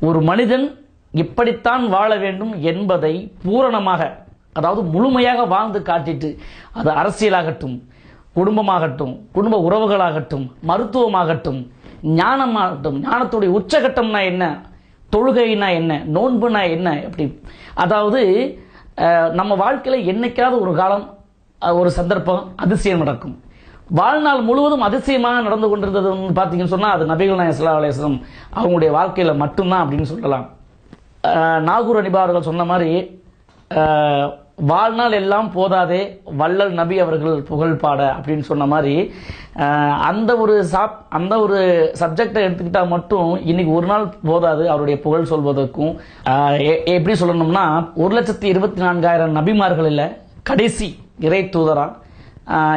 ஒரு மனிதன் இப்படித்தான் வாழ வேண்டும் என்பதை பூரணமாக அதாவது முழுமையாக வாழ்ந்து காட்டிட்டு அது அரசியலாகட்டும் குடும்பமாகட்டும் குடும்ப உறவுகளாகட்டும் மருத்துவமாகட்டும் ஞானமாகட்டும் ஞானத்துடைய உச்சகட்டம்னா என்ன? தொழுகைனா என்ன? நோன்புனா என்ன? அப்படி அதாவது நம்ம வாழ்க்கையில் என்னைக்காவது ஒரு காலம் ஒரு சந்தர்ப்பம் அதிசயம் நடக்கும். வாழ்நாள் முழுவதும் அதிசயமாக நடந்து கொண்டிருந்தது பார்த்தீங்கன்னு சொன்னால் அது நபிகள் நாயகம் ஸல்லல்லாஹு அலைஹி அவங்களுடைய வாழ்க்கையில் மட்டும்தான் அப்படின்னு சொல்லலாம். நாகூர் அனிபா அவர்கள் சொன்ன மாதிரி வாழ்நாள் எல்லாம் போதாதே வள்ளல் நபி அவர்கள் புகழ் பாட அப்படின்னு சொன்ன மாதிரி அந்த ஒரு சாப் அந்த ஒரு சப்ஜெக்டை எடுத்துக்கிட்டால் மட்டும் இன்னைக்கு ஒரு நாள் போதாது அவருடைய புகழ் சொல்வதற்கும். எ- எப்படி சொல்லணும்னா ஒரு லட்சத்தி இருபத்தி நான்காயிரம் நபிமார்களில் கடைசி இறை தூதரான்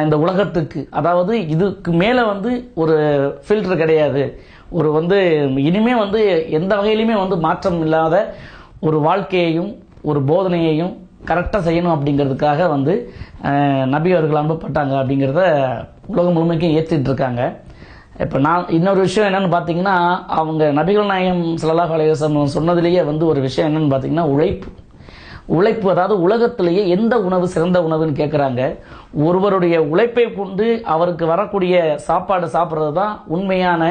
இந்த உலகத்துக்கு. அதாவது இதுக்கு மேலே வந்து ஒரு ஃபில்டர் கிடையாது. ஒரு வந்து இனிமே வந்து எந்த வகையிலுமே வந்து மாற்றம் இல்லாத ஒரு வாழ்க்கையையும் ஒரு போதனையையும் கரெக்டாக செய்யணும் அப்படிங்கிறதுக்காக வந்து நபி அவர்கள் அனுப்பப்பட்டாங்க அப்படிங்கிறத உலகம் முழுமைக்கும் ஏற்றிட்டு இருக்காங்க. இப்போ நான் இன்னொரு விஷயம் என்னன்னு பார்த்தீங்கன்னா அவங்க நபிகள் நாயகம் ஸல்லல்லாஹு அலைஹி சொன்னதுலேயே வந்து ஒரு விஷயம் என்னன்னு பார்த்தீங்கன்னா உழைப்பு. உழைப்பு அதாவது உலகத்திலேயே எந்த உணவு சிறந்த உணவுன்னு கேட்குறாங்க ஒருவருடைய உழைப்பை கொண்டு அவருக்கு வரக்கூடிய சாப்பாடு சாப்பிட்றது தான் உண்மையான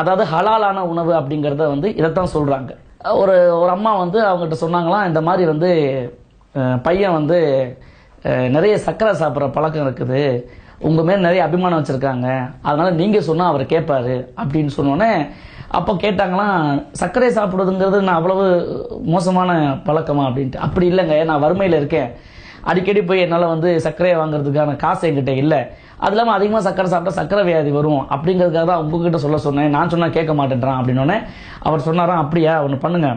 அதாவது ஹலாலான உணவு அப்படிங்கிறத வந்து இதைத்தான் சொல்கிறாங்க ஒரு ஒரு அம்மா வந்து அவங்ககிட்ட சொன்னாங்களாம் இந்த மாதிரி வந்து பையன் வந்து நிறைய சர்க்கரை சாப்பிட்ற பழக்கம் இருக்குது. உங்கள் மேல் நிறைய அபிமானம் வச்சுருக்காங்க. அதனால் நீங்கள் சொன்னால் அவர் கேட்பாரு அப்படின்னு சொன்னோன்னே அப்போ கேட்டாங்களாம் சர்க்கரை சாப்பிடுறதுங்கிறது நான் அவ்வளவு மோசமான பழக்கமா? அப்படின்ட்டு. அப்படி இல்லைங்க நான் வறுமையில் இருக்கேன். அடிக்கடி போய் என்னால் வந்து சர்க்கரையை வாங்குறதுக்கான காசு என்கிட்ட இல்லை. அது இல்லாமல் அதிகமாக சர்க்கரை சாப்பிட்டா சர்க்கரை வியாதி வரும். அப்படிங்கிறதுக்காக தான் உங்ககிட்ட சொல்ல சொன்னேன். நான் சொன்னால் கேட்க மாட்டேன்றான். அப்படின்னோடனே அவர் சொன்னாராம் அப்படியா ஒன்று பண்ணுங்க.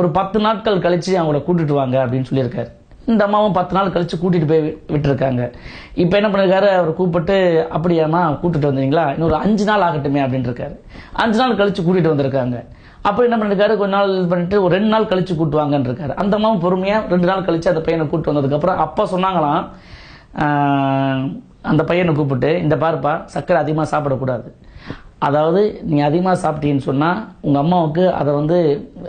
ஒரு பத்து நாட்கள் கழித்து அவங்கள கூட்டிட்டு வாங்க அப்படின்னு சொல்லியிருக்காரு. இந்த அம்மாவும் பத்து நாள் கழித்து கூட்டிகிட்டு போய் விட்டுருக்காங்க. இப்போ என்ன பண்ணிருக்காரு? அவர் கூப்பிட்டு அப்படியாம்மா கூட்டிட்டு வந்தீங்களா? இன்னொரு அஞ்சு நாள் ஆகட்டுமே அப்படின்னு இருக்காரு அஞ்சு நாள் கழித்து கூட்டிகிட்டு வந்திருக்காங்க. அப்போ என்ன பண்ணிருக்காரு? கொஞ்ச நாள் இது பண்ணிட்டு ஒரு ரெண்டு நாள் கழிச்சு கூட்டுவாங்கன்னு இருக்காரு அந்த அம்மாவும் பொறுமையாக ரெண்டு நாள் கழிச்சு அந்த பையனை கூப்பிட்டு வந்ததுக்கப்புறம் அப்பா சொன்னாங்களாம் அந்த பையனை கூப்பிட்டு இந்த பாருப்பா சர்க்கரை அதிகமாக சாப்பிடக்கூடாது. அதாவது நீ அதிகமாக சாப்பிட்டீங்கன்னு சொன்னால் உங்கள் அம்மாவுக்கு அதை வந்து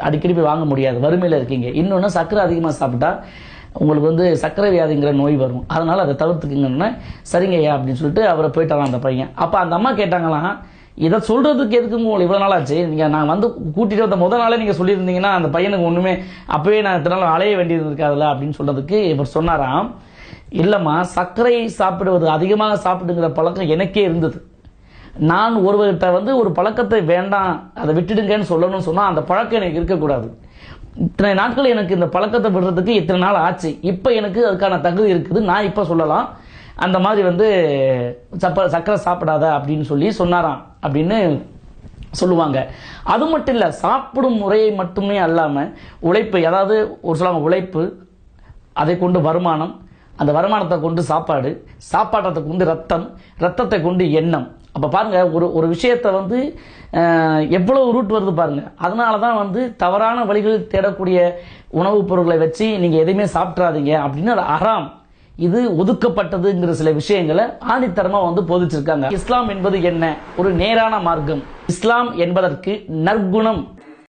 அடிக்கடி போய் வாங்க முடியாது. வறுமையில் இருக்கீங்க. இன்னொன்று சர்க்கரை அதிகமாக சாப்பிட்டா உங்களுக்கு வந்து சர்க்கரை வியாதிங்கிற நோய் வரும். அதனால் அதை தவிர்த்துக்குங்கன்னு சரிங்க ஐயா அப்படின்னு சொல்லிட்டு அவரை போயிட்டாராம் அந்த பையன். அப்போ அந்த அம்மா கேட்டாங்களாம் இதை சொல்கிறதுக்கு எதுக்கு உங்களுக்கு இவ்வளோ நாள் ஆச்சு நீங்கள் நான் வந்து கூட்டிகிட்டு வந்த முதல் நாளே நீங்கள் சொல்லியிருந்தீங்கன்னா அந்த பையனுக்கு ஒன்றுமே அப்போவே நான் இத்தனை நாள் அலைய வேண்டியது இருக்காதுல்ல அப்படின்னு சொன்னதுக்கு இவர் சொன்னாராம். இல்லைம்மா சர்க்கரை சாப்பிடுவது அதிகமாக சாப்பிடுங்கிற பழக்கம் எனக்கே இருந்தது. நான் ஒருவர்கிட்ட வந்து ஒரு பழக்கத்தை வேண்டாம் அதை விட்டுடுங்கன்னு சொல்லணும்னு சொன்னால் அந்த பழக்கம் எனக்கு இருக்கக்கூடாது. இத்தனை நாட்கள் எனக்கு இந்த பழக்கத்தை விடுறதுக்கு இத்தனை நாள் ஆச்சு. இப்போ எனக்கு அதுக்கான தகுதி இருக்குது. நான் இப்போ சொல்லலாம். அந்த மாதிரி வந்து சப்ப சர்க்கரை சாப்பிடாத அப்படின்னு சொல்லி சொன்னாராம் அப்படின்னு சொல்லுவாங்க. அது மட்டும் இல்லை சாப்பிடும் முறையை மட்டுமே அல்லாமல் உழைப்பு அதாவது ஒரு சொல்லுவாங்க உழைப்பு அதை கொண்டு வருமானம் அந்த வருமானத்தை கொண்டு சாப்பாடு சாப்பாட்டத்தை கொண்டு ரத்தம் ரத்தத்தை கொண்டு எண்ணம். அப்போ பாருங்கள் ஒரு ஒரு விஷயத்தை வந்து எவ்வளோ ரூட் வருது பாருங்கள் அதனால தான் வந்து தவறான வழிகளில் தேடக்கூடிய உணவுப் பொருட்களை வச்சு நீங்கள் எதையுமே சாப்பிட்றாதீங்க அப்படின்னு அது அறாம் இது ஒதுக்கப்பட்டதுங்கிற சில விஷயங்களை ஆணித்தரமாக வந்து போதிச்சிருக்காங்க. இஸ்லாம் என்பது என்ன? ஒரு நேரான மார்க்கம். இஸ்லாம் என்பதற்கு நற்குணம்.